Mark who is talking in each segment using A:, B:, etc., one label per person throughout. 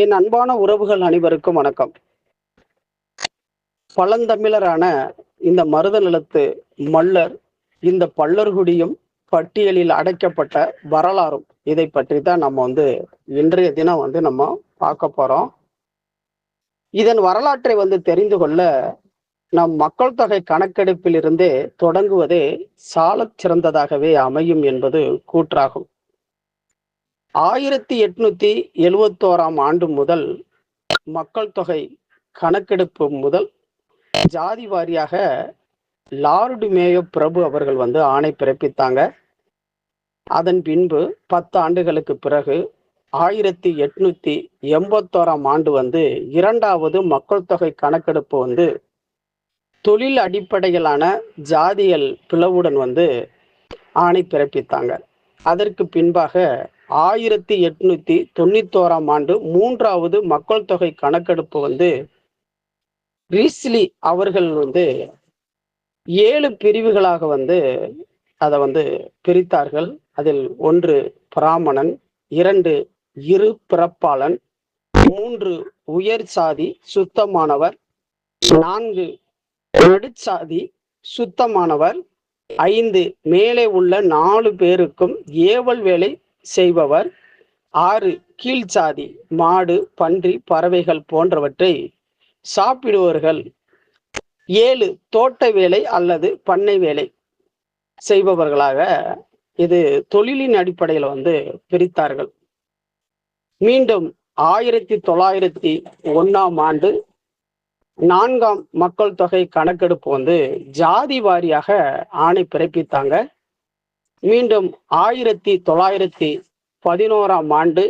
A: என் அன்பான உறவுகள் அனைவருக்கும் வணக்கம். பழந்தமிழரான இந்த மருத நிலத்து மல்லர் இந்த பல்லர்குடியும் பட்டியலில் அடைக்கப்பட்ட வரலாறும் இதை பற்றி தான் நம்ம வந்து இன்றைய தினம் வந்து நம்ம பார்க்க போறோம். இதன் வரலாற்றை வந்து தெரிந்து கொள்ள நம் மக்கள் தொகை கணக்கெடுப்பிலிருந்தே தொடங்குவதே சாலச் சிறந்ததாகவே அமையும் என்பது கூற்றாகும். ஆயிரத்தி எட்நூத்தி எழுவத்தோராம் ஆண்டு முதல் மக்கள் தொகை கணக்கெடுப்பு முதல் ஜாதி வாரியாக லார்டு மேயோ பிரபு அவர்கள் வந்து ஆணை பிறப்பித்தாங்க. அதன் பின்பு பத்து ஆண்டுகளுக்கு பிறகு ஆயிரத்தி எட்நூத்தி எண்பத்தோராம் ஆண்டு வந்து இரண்டாவது மக்கள் தொகை கணக்கெடுப்பு வந்து தொழில் அடிப்படையிலான ஜாதியல் பிளவுடன் வந்து ஆணை பிறப்பித்தாங்க. அதற்கு பின்பாக ஆயிரத்தி எட்நூத்தி தொண்ணூத்தோராம் ஆண்டு மூன்றாவது மக்கள் தொகை கணக்கெடுப்பு வந்து ரீஸ்லி அவர்கள் வந்து ஏழு பிரிவுகளாக வந்து அதை வந்து பிரித்தார்கள். அதில் ஒன்று பிராமணன் இரண்டு இரு பிறப்பாளன் மூன்று உயர் சாதி சுத்தமானவர் நான்கு நடுச்சாதி சுத்தமானவர் ஐந்து மேலே உள்ள நாலு பேருக்கும் ஏவல் வேலை செய்பவர். ஆறு கீழ்ச்சாதி மாடு பன்றி பறவைகள் போன்றவற்றை சாப்பிடுவர்கள் ஏழு தோட்ட வேலை அல்லது பண்ணை வேலை செய்பவர்களாக இது தொழிலின் அடிப்படையில் வந்து பிரித்தார்கள். மீண்டும் ஆயிரத்தி தொள்ளாயிரத்தி ஒன்னாம் ஆண்டு நான்காம் மக்கள் தொகை கணக்கெடுப்பு வந்து ஜாதி வாரியாக ஆணை பிறப்பித்தாங்க. மீண்டும் ஆயிரத்தி தொள்ளாயிரத்தி பதினோராம் ஆண்டு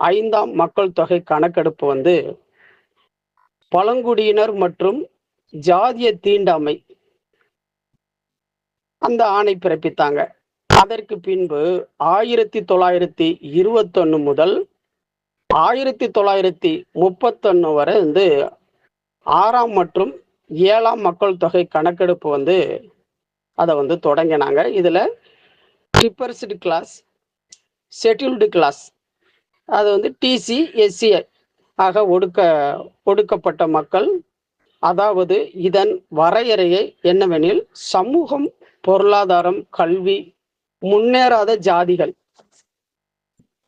A: ஐந்தாம் மக்கள் தொகை கணக்கெடுப்பு வந்து பழங்குடியினர் மற்றும் ஜாதிய தீண்டாமை அந்த ஆணை பிறப்பித்தாங்க. அதற்கு பின்பு ஆயிரத்தி தொள்ளாயிரத்தி இருபத்தொன்னு முதல் ஆயிரத்தி தொள்ளாயிரத்தி முப்பத்தொன்னு வரை வந்து ஆறாம் மற்றும் ஏழாம் மக்கள் தொகை கணக்கெடுப்பு வந்து அதை வந்து தொடங்கினாங்க. இதில் ட்ரிப்பர்ஸ்டு கிளாஸ் ஷெட்யூல்டு கிளாஸ். அது வந்து டிசி எஸ்சி ஆக ஒடுக்க ஒடுக்கப்பட்ட மக்கள். அதாவது இதன் வரையறையை என்னவெனில் சமூகம் பொருளாதாரம் கல்வி முன்னேறாத ஜாதிகள்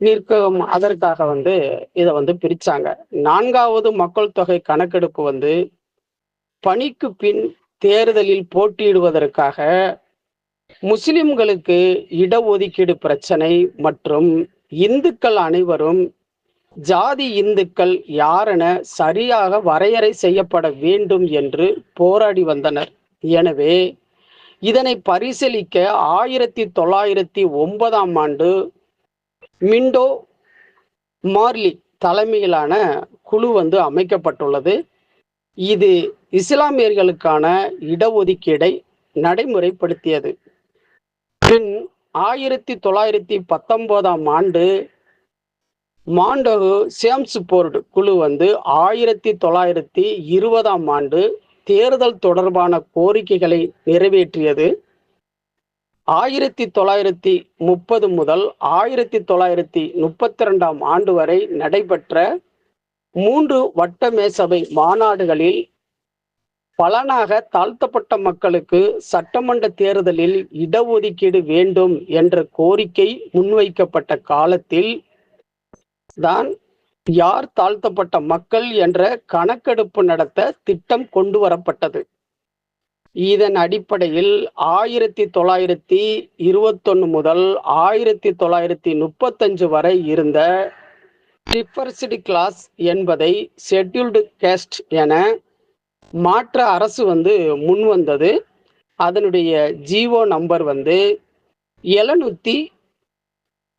A: நிற்கும். அதற்காக வந்து இதை வந்து பிரிச்சாங்க. நான்காவது மக்கள் தொகை கணக்கெடுப்பு வந்து பணிக்கு பின் தேர்தலில் போட்டியிடுவதற்காக முஸ்லிம்களுக்கு இடஒதுக்கீடு பிரச்சனை மற்றும் இந்துக்கள் அனைவரும் ஜாதி இந்துக்கள் யாரென சரியாக வரையறை செய்யப்பட வேண்டும் என்று போராடி வந்தனர். எனவே இதனை பரிசீலிக்க ஆயிரத்தி தொள்ளாயிரத்தி ஒன்பதாம் ஆண்டு மிண்டோ மார்லி தலைமையிலான குழு வந்து அமைக்கப்பட்டுள்ளது. இது இஸ்லாமியர்களுக்கான இடஒதுக்கீடை நடைமுறைப்படுத்தியது. பின் ஆயிரத்தி தொள்ளாயிரத்தி பத்தொன்பதாம் ஆண்டு மாண்டகு சேம்ஸ் போர்டு குழு வந்து ஆயிரத்தி தொள்ளாயிரத்தி இருபதாம் ஆண்டு தேர்தல் தொடர்பான கோரிக்கைகளை நிறைவேற்றியது. ஆயிரத்தி தொள்ளாயிரத்தி முப்பது முதல் ஆயிரத்தி தொள்ளாயிரத்தி முப்பத்தி ரெண்டாம் ஆண்டு வரை நடைபெற்ற மூன்று வட்டமேசபை மாநாடுகளில் பலனாக தாழ்த்தப்பட்ட மக்களுக்கு சட்டமன்ற தேர்தலில் இடஒதுக்கீடு வேண்டும் என்ற கோரிக்கை முன்வைக்கப்பட்ட காலத்தில் தான் யார் தாழ்த்தப்பட்ட மக்கள் என்ற கணக்கெடுப்பு நடத்த திட்டம் கொண்டு வரப்பட்டது. இதன் அடிப்படையில் ஆயிரத்தி தொள்ளாயிரத்தி இருபத்தொன்னு முதல் ஆயிரத்தி தொள்ளாயிரத்தி முப்பத்தஞ்சு வரை இருந்த டிஃபர்சிடி கிளாஸ் என்பதை ஷெட்யூல்டு கேஸ்ட் என மாற்ற அரசு வந்து முன் வந்தது. அதனுடைய ஜிஓ நம்பர் வந்து எழுநூத்தி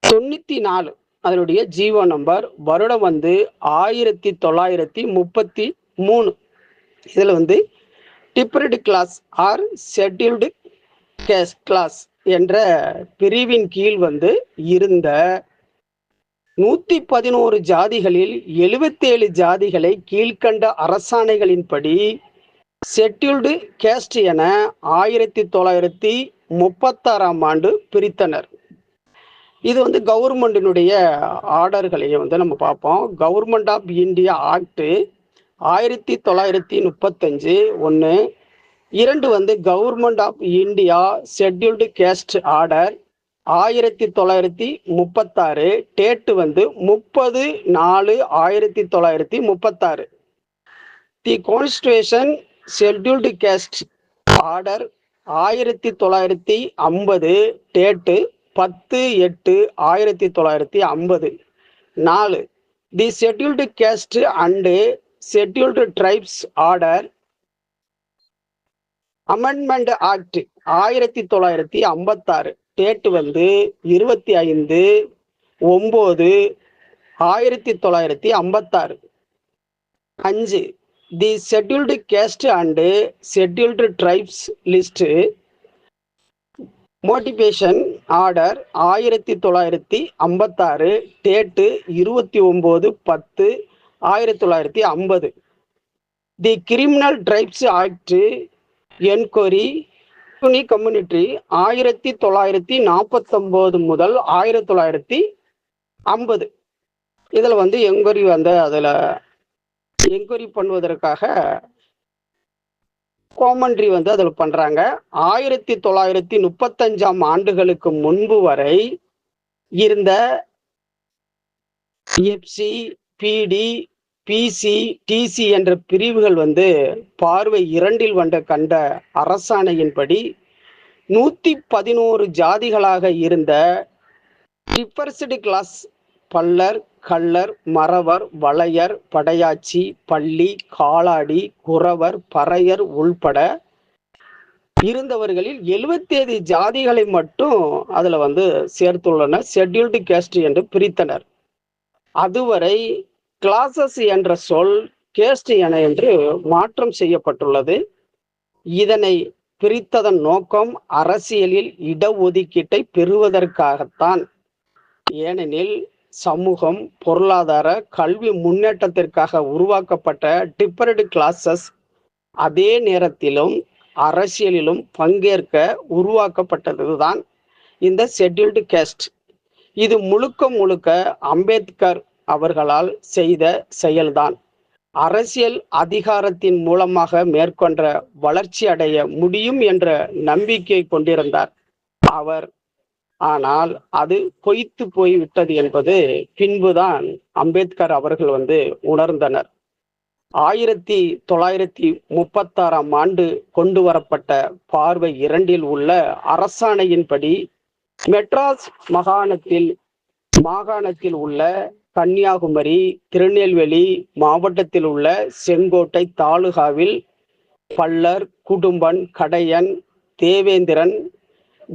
A: தொண்ணூத்தி நாலு. அதனுடைய ஜிஓ நம்பர் வருடம் வந்து ஆயிரத்தி தொள்ளாயிரத்தி முப்பத்தி மூணு. இதில் வந்து depressed class or scheduled caste class என்ற பிரிவின் கீழ் வந்து இருந்த நூத்தி பதினோரு ஜாதிகளில் எழுபத்தேழு ஜாதிகளை கீழ்கண்ட அரசாணைகளின்படி ஷெட்யூல்டு கேஸ்ட் என ஆயிரத்தி தொள்ளாயிரத்தி முப்பத்தாறாம் ஆண்டு பிரித்தனர். இது வந்து கவர்மெண்டினுடைய ஆர்டர்களையும் வந்து நம்ம பார்ப்போம். கவர்மெண்ட் ஆஃப் இந்தியா ஆக்டு ஆயிரத்தி தொள்ளாயிரத்தி முப்பத்தஞ்சு ஒன்று இரண்டு வந்து government of India scheduled caste order ஆயிரத்தி தொள்ளாயிரத்தி முப்பத்தாறு டேட்டு வந்து முப்பது நாலு ஆயிரத்தி தொள்ளாயிரத்தி முப்பத்தாறு. The constitution scheduled caste order ஆயிரத்தி தொள்ளாயிரத்தி ஐம்பது டேட்டு பத்து எட்டு ஆயிரத்தி தொள்ளாயிரத்தி ஐம்பது. நாலு the scheduled caste and scheduled tribes order amendment act ஆயிரத்தி தொள்ளாயிரத்தி ஐம்பத்தாறு. டேட்டு வந்து இருபத்தி ஐந்து ஒம்பது ஆயிரத்தி தொள்ளாயிரத்தி ஐம்பத்தாறு. அஞ்சு the scheduled caste and scheduled tribes list modification order ஆயிரத்தி தொள்ளாயிரத்தி ஐம்பத்தாறு டேட்டு இருபத்தி ஒம்பது பத்து ஆயிரத்தி தொள்ளாயிரத்தி ஐம்பது. The criminal tribes act enquiry துணி கம்யூனிட்டி ஆயிரத்தி தொள்ளாயிரத்தி நாற்பத்தொம்போது முதல் ஆயிரத்தி தொள்ளாயிரத்தி ஐம்பது. இதில் வந்து என்கொயரி வந்து அதில் என்கொயரி பண்ணுவதற்காக கோமன்ட்ரி வந்து அதில் பண்ணுறாங்க ஆயிரத்தி தொள்ளாயிரத்தி முப்பத்தஞ்சாம் ஆண்டுகளுக்கு முன்பு வரை இருந்த எஃப்சி பிடி பிசி டிசி என்ற பிரிவுகள் வந்து பார்வை இரண்டில் வந்த கண்ட அரசாணையின்படி நூத்தி பதினோரு ஜாதிகளாக இருந்த டிஃபர்ஸ்டு கிளாஸ் பல்லர் கள்ளர் மறவர் வளையர் படையாச்சி பள்ளி காலாடி குறவர் பறையர் உள்பட இருந்தவர்களில் எழுபத்தேழு ஜாதிகளை மட்டும் அதில் வந்து சேர்த்துள்ளனர். ஷெட்யூல்டு கேஸ்ட் என்று பிரித்தனர். அதுவரை கிளாசஸ் என்ற சொல் கேஸ்ட் என என்று மாற்றம் செய்யப்பட்டுள்ளது. இதனை பிரித்ததன் நோக்கம் அரசியலில் இடஒதுக்கீட்டை பெறுவதற்காகத்தான். ஏனெனில் சமூகம் பொருளாதார கல்வி முன்னேற்றத்திற்காக உருவாக்கப்பட்ட டிஃபரண்ட் கிளாஸஸ் அதே நேரத்திலும் அரசியலிலும் பங்கேற்க உருவாக்கப்பட்டதுதான் இந்த ஷெட்யூல்டு கேஸ்ட். இது முழுக்க முழுக்க அம்பேத்கர் அவர்களால் செய்த செயல்தான். அரசியல் அதிகாரத்தின் மூலமாக மேற்கொண்ட வளர்ச்சி அடைய முடியும் என்ற நம்பிக்கை கொண்டிருந்தார். அவர் ஆனால் அது பொய்த்து போய்விட்டது என்பது பின்புதான் அம்பேத்கர் அவர்கள் வந்து உணர்ந்தனர். ஆயிரத்தி தொள்ளாயிரத்தி முப்பத்தாறாம் ஆண்டு கொண்டு வரப்பட்ட பார்வை இரண்டில் உள்ள அரசாணையின்படி மெட்ராஸ் மாகாணத்தில் மாகாணத்தில் உள்ள கன்னியாகுமரி திருநெல்வேலி மாவட்டத்தில் உள்ள செங்கோட்டை தாலுகாவில் பல்லர் குடும்பன் கடையன் தேவேந்திரன்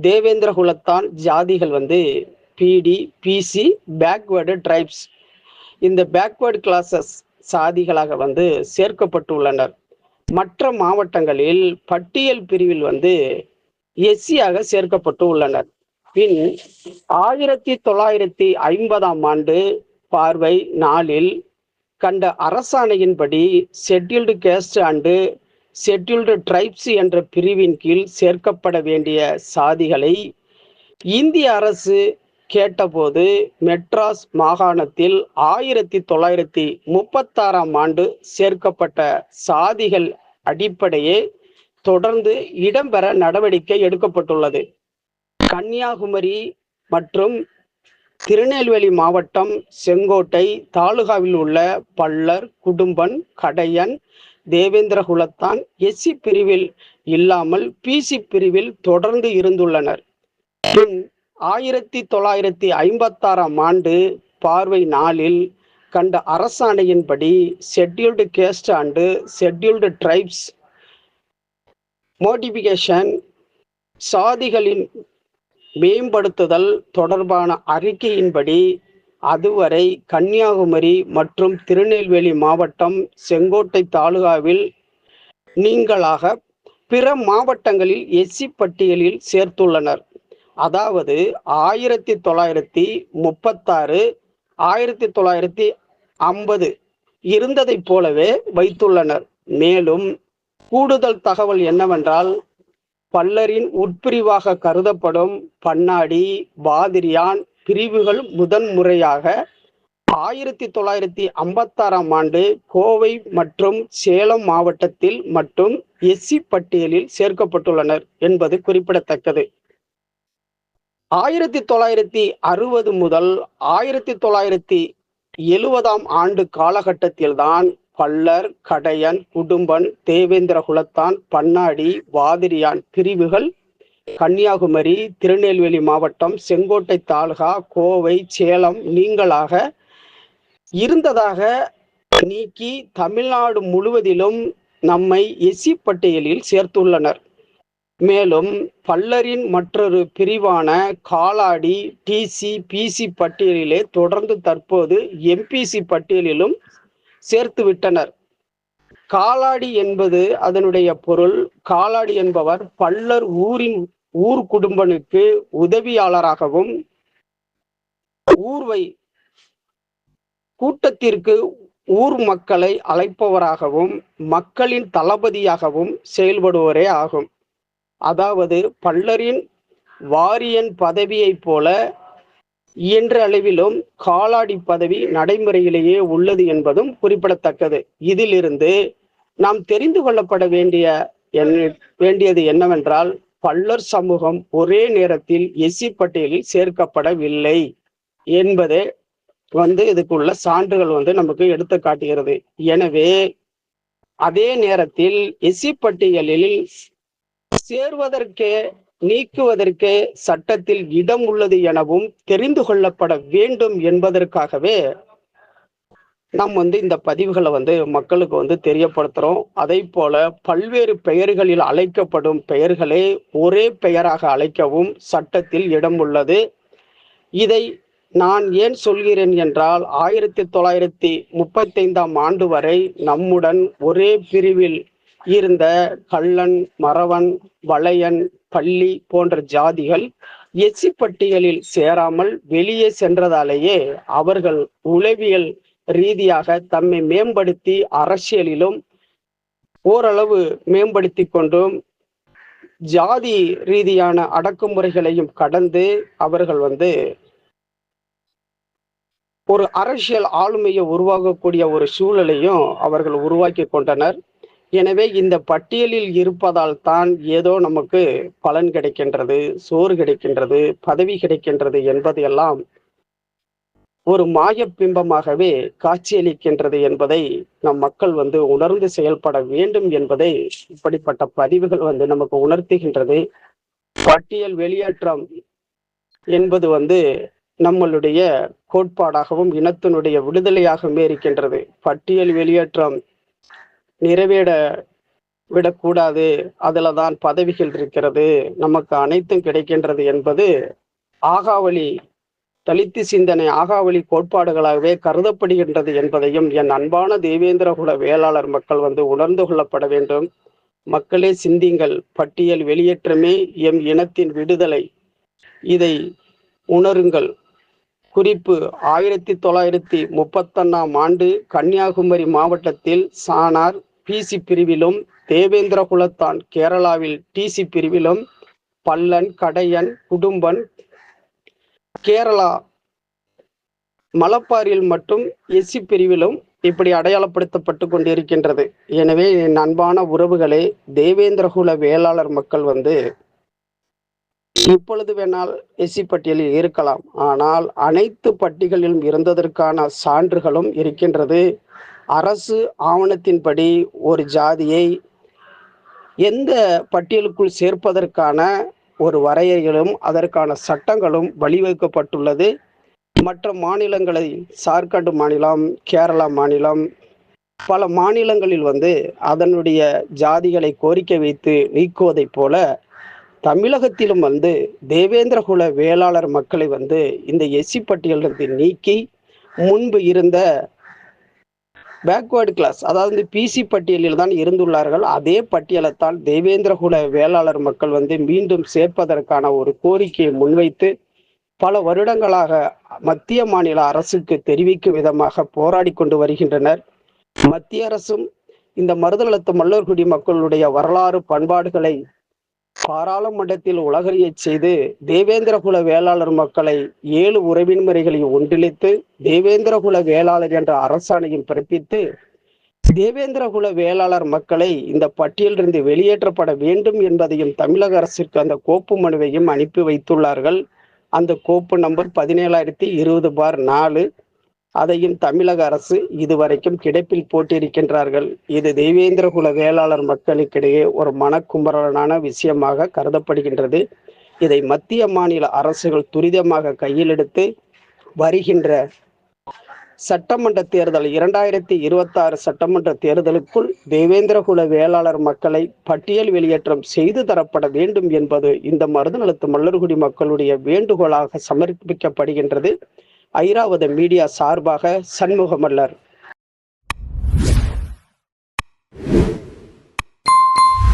A: தேவேந்திர குலத்தான் ஜாதிகள் வந்து பிடி பிசி பேக்வேர்டு ட்ரைப்ஸ் இந்த பேக்வேர்டு கிளாஸஸ் சாதிகளாக வந்து சேர்க்கப்பட்டுள்ளனர். மற்ற மாவட்டங்களில் பட்டியல் பிரிவில் வந்து எஸ்சியாக சேர்க்கப்பட்டு உள்ளனர் பின் ஆயிரத்தி தொள்ளாயிரத்தி ஐம்பதாம் ஆண்டு பார்வை நாளில் கண்ட அரசாணையின்படி scheduled caste and scheduled tribes என்ற பிரிவின் கீழ் சேர்க்கப்பட வேண்டிய சாதிகளை இந்திய அரசு கேட்டபோது மெட்ராஸ் மாகாணத்தில் ஆயிரத்தி தொள்ளாயிரத்தி முப்பத்தாறாம் ஆண்டு சேர்க்கப்பட்ட சாதிகள் அடிப்படையே தொடர்ந்து இடம்பெற நடவடிக்கை எடுக்கப்பட்டுள்ளது. கன்னியாகுமரி மற்றும் திருநெல்வேலி மாவட்டம் செங்கோட்டை தாலுகாவில் உள்ள பல்லர் குடும்பன் கடையன் தேவேந்திர குலத்தான் எஸ்சி பிரிவில் இல்லாமல் பிசி பிரிவில் தொடர்ந்து இருந்துள்ளனர். பின் ஆயிரத்தி தொள்ளாயிரத்தி ஐம்பத்தாறாம் ஆண்டு பார்வை நாளில் கண்ட அரசாணையின்படி scheduled caste and scheduled tribes modification சாதிகளின் மேம்படுத்துதல் தொடர்பான அறிக்கையின்படி அதுவரை கன்னியாகுமரி மற்றும் திருநெல்வேலி மாவட்டம் செங்கோட்டை தாலுகாவில் நீங்களாக பிற மாவட்டங்களில் எஸ்சி பட்டியலில் சேர்த்துள்ளனர். அதாவது ஆயிரத்தி தொள்ளாயிரத்தி முப்பத்தாறு ஆயிரத்தி தொள்ளாயிரத்தி ஐம்பது இருந்ததைப் போலவே வைத்துள்ளனர். மேலும் கூடுதல் தகவல் என்னவென்றால் பல்லரின் உட்பிரிவாக கருதப்படும் பன்னாடி பாதிரியான் பிரிவுகள் முதன் முறையாக ஆயிரத்தி தொள்ளாயிரத்தி ஐம்பத்தாறாம் ஆண்டு கோவை மற்றும் சேலம் மாவட்டத்தில் மட்டும் எஸ்சி பட்டியலில் சேர்க்கப்பட்டுள்ளனர் என்பது குறிப்பிடத்தக்கது. ஆயிரத்தி தொள்ளாயிரத்தி அறுபது முதல் ஆயிரத்தி தொள்ளாயிரத்தி எழுவதாம் ஆண்டு காலகட்டத்தில்தான் பல்லர் கடையன் குடும்பன் தேவேந்திர குலத்தான் பன்னாடி வாதிரியான் பிரிவுகள் கன்னியாகுமரி திருநெல்வேலி மாவட்டம் செங்கோட்டை தாலுகா கோவை சேலம் நீங்களாக இருந்ததாக நீக்கி தமிழ்நாடு முழுவதிலும் நம்மை எஸ்சி பட்டியலில் சேர்த்துள்ளனர். மேலும் பல்லரின் மற்றொரு பிரிவான காலாடி டிசி பிசி பட்டியலிலே தொடர்ந்து தற்போது எம்பிசி பட்டியலிலும் சேர்த்து விட்டனர். காலாடி என்பது அதனுடைய பொருள். காலாடி என்பவர் பல்லர் ஊரின் ஊர் குடும்பனுக்கு உதவியாளராகவும் ஊர்வை கூட்டத்திற்கு ஊர் மக்களை அழைப்பவராகவும் மக்களின் தளபதியாகவும் செயல்படுவரே ஆகும். அதாவது பல்லரின் வாரியன் பதவியைப் போல இயன்ற அளவிலும் காலாடி பதவி நடைமுறையிலேயே உள்ளது என்பதும் குறிப்பிடத்தக்கது. இதிலிருந்து நாம் தெரிந்து கொள்ளப்பட வேண்டிய வேண்டியது என்னவென்றால் பல்லர் சமூகம் ஒரே நேரத்தில் எஸ்சி பட்டியலில் சேர்க்கப்படவில்லை என்பதே வந்து இதுக்குள்ள சான்றுகள் வந்து நமக்கு எடுத்து காட்டுகிறது. எனவே அதே நேரத்தில் எஸ்சி பட்டியலில் சேர்வதற்கே நீக்குவதற்கே சட்டத்தில் இடம் உள்ளது எனவும் தெரிந்து கொள்ளப்பட வேண்டும் என்பதற்காகவே நாம் வந்து இந்த பதிவுகளை வந்து மக்களுக்கு வந்து தெரியப்படுத்துறோம். அதே போல பல்வேறு பெயர்களில் அழைக்கப்படும் பெயர்களே ஒரே பெயராக அழைக்கவும் சட்டத்தில் இடம் உள்ளது. இதை நான் ஏன் சொல்கிறேன் என்றால் ஆயிரத்தி தொள்ளாயிரத்தி முப்பத்தைந்தாம் ஆண்டு வரை நம்முடன் ஒரே பிரிவில் இருந்த கள்ளன் மறவன் வளையன் பள்ளி போன்ற ஜாதிகள் எச்சி பட்டியலில் சேராமல் வெளியே சென்றதாலேயே அவர்கள் உளவியல் ரீதியாக தம்மை மேம்படுத்தி அரசியலிலும் ஓரளவு மேம்படுத்தி கொண்டும் ஜாதி ரீதியான அடக்குமுறைகளையும் கடந்து அவர்கள் வந்து ஒரு அரசியல் ஆளுமையை உருவாகக்கூடிய ஒரு சூழலையும் அவர்கள் உருவாக்கி கொண்டனர். எனவே இந்த பட்டியலில் இருப்பதால் தான் ஏதோ நமக்கு பலன் கிடைக்கின்றது சோறு கிடைக்கின்றது பதவி கிடைக்கின்றது என்பதையெல்லாம் ஒரு மாய பிம்பமாகவே காட்சியளிக்கின்றது என்பதை நம் மக்கள் வந்து உணர்ந்து செயல்பட வேண்டும் என்பதை இப்படிப்பட்ட பதிவுகள் வந்து நமக்கு உணர்த்துகின்றது. பட்டியல் வெளியேற்றம் என்பது வந்து நம்மளுடைய கோட்பாடாகவும் இனத்தினுடைய விடுதலையாகவும் இருக்கின்றது. பட்டியல் வெளியேற்றம் நிறைவேற விடக்கூடாது அதில் தான் பதவிகள் இருக்கிறது. நமக்கு அனைத்தும் கிடைக்கின்றது என்பது ஆகாவளி தலித்து சிந்தனை ஆகாவளி கோட்பாடுகளாகவே கருதப்படுகின்றது என்பதையும் என் அன்பான தேவேந்திர குல வேளாளர் மக்கள் வந்து உணர்ந்து கொள்ளப்பட வேண்டும். மக்களே சிந்திங்கள். பட்டியல் வெளியேற்றமே எம் இனத்தின் விடுதலை. இதை உணருங்கள். குறிப்பு ஆயிரத்தி தொள்ளாயிரத்தி முப்பத்தொன்னாம் ஆண்டு கன்னியாகுமரி மாவட்டத்தில் சானார் பிசி பிரிவிலும் தேவேந்திர குலத்தான் கேரளாவில் டிசி பிரிவிலும் பல்லன் கடையன் குடும்பன் கேரளா மலப்பாரில் மட்டும் எஸ்சி பிரிவிலும் இப்படி அடையாளப்படுத்தப்பட்டு கொண்டிருக்கின்றது. எனவே என் அன்பான உறவுகளே தேவேந்திரகுல வேளாளர் மக்கள் வந்து இப்பொழுது வேணால் எஸ்சி பட்டியலில் இருக்கலாம். ஆனால் அனைத்து பட்டிகளிலும் இருந்ததற்கான சான்றுகளும் இருக்கின்றது. அரசு ஆவணத்தின்படி ஒரு ஜாதியை எந்த பட்டியலுக்குள் சேர்ப்பதற்கான ஒரு வரையறைகளும் அதற்கான சட்டங்களும் வழிவகுக்கப்பட்டுள்ளது. மற்ற மாநிலங்களை சார்க்கண்ட் மாநிலம் கேரளா மாநிலம் பல மாநிலங்களில் வந்து அதனுடைய ஜாதிகளை கோரிக்கை வைத்து நீக்குவதைப் போல தமிழகத்திலும் வந்து தேவேந்திரகுல வேளாளர் மக்களை வந்து இந்த எஸ்சி பட்டியலிருந்து நீக்கி முன்பு இருந்த பேக்வேர்டு கிளாஸ் அதாவது பிசி பட்டியலில் தான் இருந்துள்ளார்கள். அதே பட்டியலைத்தான் தேவேந்திரகுல வேளாளர் மக்கள் வந்து மீண்டும் சேர்ப்பதற்கான ஒரு கோரிக்கையை முன்வைத்து பல வருடங்களாக மத்திய மாநில அரசுக்கு தெரிவிக்கும் விதமாக போராடி கொண்டு வருகின்றனர். மத்திய அரசும் இந்த மருதநலத்து மல்லர்குடி மக்களுடைய வரலாறு பண்பாடுகளை பாராளுமன்றத்தில் உலகறியச் செய்து தேவேந்திரகுல வேளாளர் மக்களை ஏழு உறவின் முறைகளை ஒன்றிணைத்து தேவேந்திரகுல வேளாளர் என்ற அரசாணையும் பிறப்பித்து தேவேந்திரகுல வேளாளர் மக்களை இந்த பட்டியலிருந்து வெளியேற்றப்பட வேண்டும் என்பதையும் தமிழக அரசிற்கு அந்த கோப்பு மனுவையும் அனுப்பி வைத்துள்ளார்கள். அந்த கோப்பு நம்பர் பதினேழாயிரத்தி இருபது பார் நாலு. அதையும் தமிழக அரசு இதுவரைக்கும் கிடைப்பில் போட்டிருக்கின்றார்கள். இது தேவேந்திரகுல வேளாளர் மக்களுக்கிடையே ஒரு மனக்குமரலான விஷயமாக கருதப்படுகின்றது. இதை மத்திய மாநில அரசுகள் துரிதமாக கையில் எடுத்து வருகின்ற சட்டமன்ற தேர்தல் இரண்டாயிரத்தி இருபத்தாறு சட்டமன்ற தேர்தலுக்குள் தேவேந்திரகுல வேளாளர் மக்களை பட்டியல் வெளியேற்றம் செய்து தரப்பட வேண்டும் என்பது இந்த மருதநலத்து மல்லர்குடி மக்களுடைய வேண்டுகோளாக சமர்ப்பிக்கப்படுகின்றது. ஐராவத மீடியா சார்பாக சண்முகமல்லர்